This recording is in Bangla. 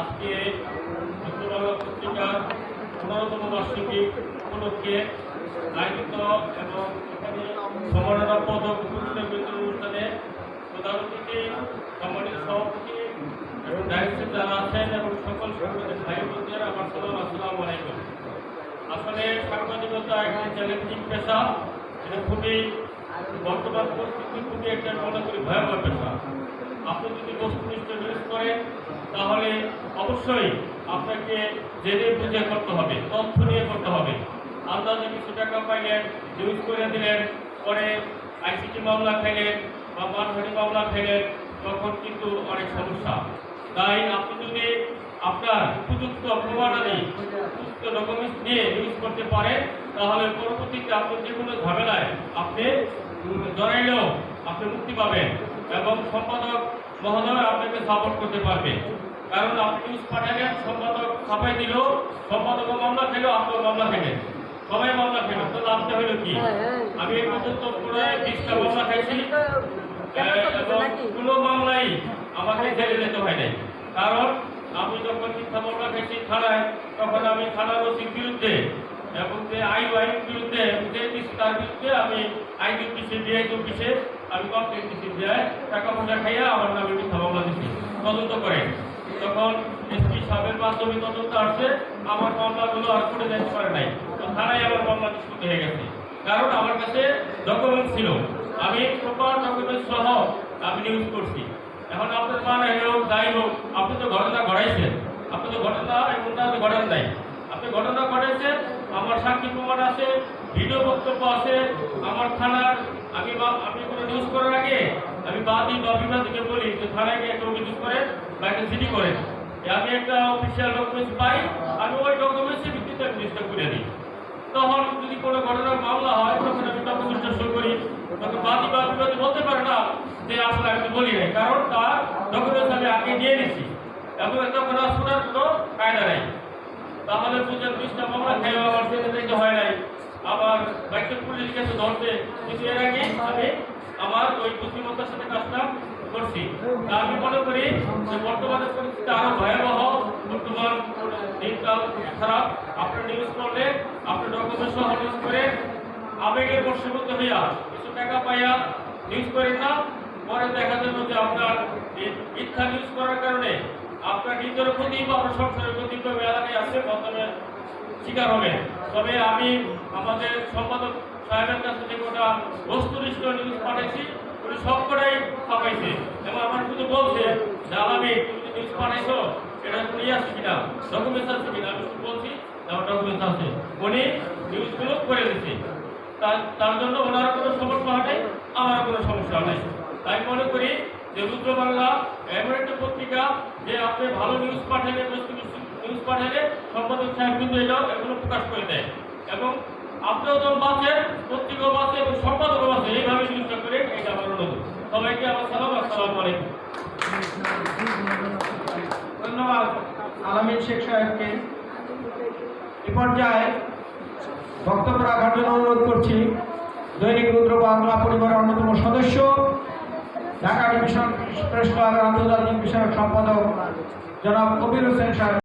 আজকে উত্তরবঙ্গ পত্রিকার পনেরোতম বার্ষিকী উপলক্ষে আয়োজিত এবং এখানে সম্মাননা পদক বিতরণ অনুষ্ঠানে প্রধান অতিথি, সম্মানিত সভাপতি এবং ডাইরেক্টর যারা আছেন এবং সকল সাংবাদিক ভাই বোনদের আমার সালাম, আসসালামু আলাইকুম। আসলে সাংবাদিকতা একটি চ্যালেঞ্জিং পেশা। এটা খুবই বর্তমান পরিস্থিতি, খুবই একটা মনে করি ভয়াবহ পেশা। আপনি যদি বস্তুনিষ্ঠ নিউজ করেন, তাহলে অবশ্যই আপনাকে জেনে বুঝে করতে হবে, তথ্য নিয়ে করতে হবে। আন্দাজে কিছু টাকা পাইলেন নিউজ করে দিলেন, পরে আইসিটি মামলা খাইলেন বা মানহানি মামলা খাইলেন তখন কিন্তু অনেক সমস্যা। তাই আপনি যদি আপনার উপযুক্ত প্রমাণাদি উপযুক্ত ডকুমেন্টস নিয়ে ইউজ করতে পারেন, তাহলে পরবর্তীতে আপনি যে কোনো ঝামেলায় আপনি জড়াইলেও আপনি মুক্তি পাবেন। এবং সম্পাদক মহোদয় আপনাকে সাপোর্ট করতে পারবে। কারণ আপনি নিউজ পাঠালেন সম্পাদক ছাপাই দিল সম্পাদক মামলা খেলেও আপনার মামলা খেলেন সবাই মামলা খেল তো লাভটা হলো কি? আমি এই পর্যন্ত প্রায় বিশটা মামলা খাইছি। কোনো মামলাই আমাকে জেলে যেতে হয় নাই। কারণ আমি যখন মিথ্যা মামলা খেয়েছি থানায় তখন আমি থানার ওসির বিরুদ্ধে এবং যে আইন আইন বিরুদ্ধে যে তার বিরুদ্ধে আমি আইন অফিসে ডিআই অফিসে আমি কমপ্লেন দিচ্ছি যে টাকা পয়সা খাইয়া আমার নামে মিথ্যা মামলা দিচ্ছি তদন্ত করে। তখন এসপি সাহেবের মাধ্যমে তদন্ত আসছে, আমার মামলাগুলো আর করে যেতে পারে নাই। তো আমার মামলা নিষ্পত্তি হয়ে গেছে। কারণ আমার কাছে ডকুমেন্ট ছিল। আমি প্রপার ডকুমেন্ট সহ আমি নিউজ করছি। এখন আপনার মানে হোক, যাই হোক, আপনি তো ঘটনা ঘটাইছেন। আপনি তো ঘটনা এমন না যে ঘটান নাই। আপনি ঘটনা ঘটাইছেন, আমার সাক্ষী প্রমাণ আছে, ভিডিও বক্তব্য আছে, আমার থানার আমি কোনো নিউজ করার আগে আমি বাদী বা বিবাদীকে বলি যে থানায় একটা অভিযোগ করেন বা একটা জিডি করেন আমি একটা অফিসিয়াল ডকুমেন্টস পাই, আমি ওই ডকুমেন্টসের ভিত্তিতে আমি নিউজটা করে দিই তখন যদি কোনো ঘটনার মামলা হয়, তখন আমি ডকুমেন্টটা শো করি। তখন বাদী বা বিবাদী বলতে পারে না যে আসলে আমি বলি নাই, কারণ তার ডকুমেন্টস আমি আগে নিয়ে নিছি এবং তখন আর শোনার কোনো কায়দা নাই। তাহলে বুঝেন বিশটা মামলা খেয়ে আমার যেতে হয় নাই। আবার বাইকের পুলিশ গেছে ধরতে কিন্তু এর আগে আমি আমার ওই বুদ্ধিমত্তার সাথে কাজটা করছি। তা আমি মনে করি যে বর্তমানে পরিস্থিতি আরও ভয়াবহ, বর্তমান দিনকাল খারাপ। আপনার নিউজ করলে, আপনার ডকুমেন্ট সহ নিউজ করে আবেগের বর্ষীভূত হইয়া কিছু টাকা পাইয়া নিউজ করেন না। পরে দেখা যাবে যে আপনার মিথ্যা নিউজ করার কারণে আপনার নিজের ক্ষতি বা আপনার সংসারের ক্ষতি বা এলাকায় আসছে প্রথমে শিকার হবে। তবে আমি আমাদের সম্পাদক সাহেবের কাছে যে গোটা বস্তুনিষ্ঠ নিউজ পাঠাইছি, উনি সবকটাই ছাপাইছে এবং আমার শুধু বলছে যে তুমি নিউজ পাঠাইছো, এটা তুমি আছে কিনা? ডকুমেন্টস আছে কিনা? আমি শুধু বলছি আমার ডকুমেন্টস আছে। উনি নিউজগুলো করে দিচ্ছে তার জন্য ওনার কোনো সমস্যা হয় আমার কোনো সমস্যা নাই। তাই মনে করি যে রুদ্র বাংলা এমন একটা পত্রিকা যে আপনি ভালো নিউজ পাঠালে নিউজ পাঠালে সম্পাদক সাহেব কিন্তু এটাও এগুলো প্রকাশ করে দেয়। এবং আপনিও যখন বাঁচেন, পত্রিকাও বাঁচে এবং সম্পাদকও বাঁচে, এইভাবে নিউজটা করে এটা আমার অনুরোধ। সবাইকে আমার সালাম, আসসালামু আলাইকুম। ধন্যবাদ আলামিন শেখ সাহেবকে। এ পর্যায়ে বক্তব্য রাখার জন্য অনুরোধ করছি, দৈনিক রুদ্র বাংলা পরিবারের অন্যতম সদস্য প্রেস ক্লাবের আন্তর্জাতিক বিষয়ক সম্পাদক জনাব কবির হোসেন সাহেব।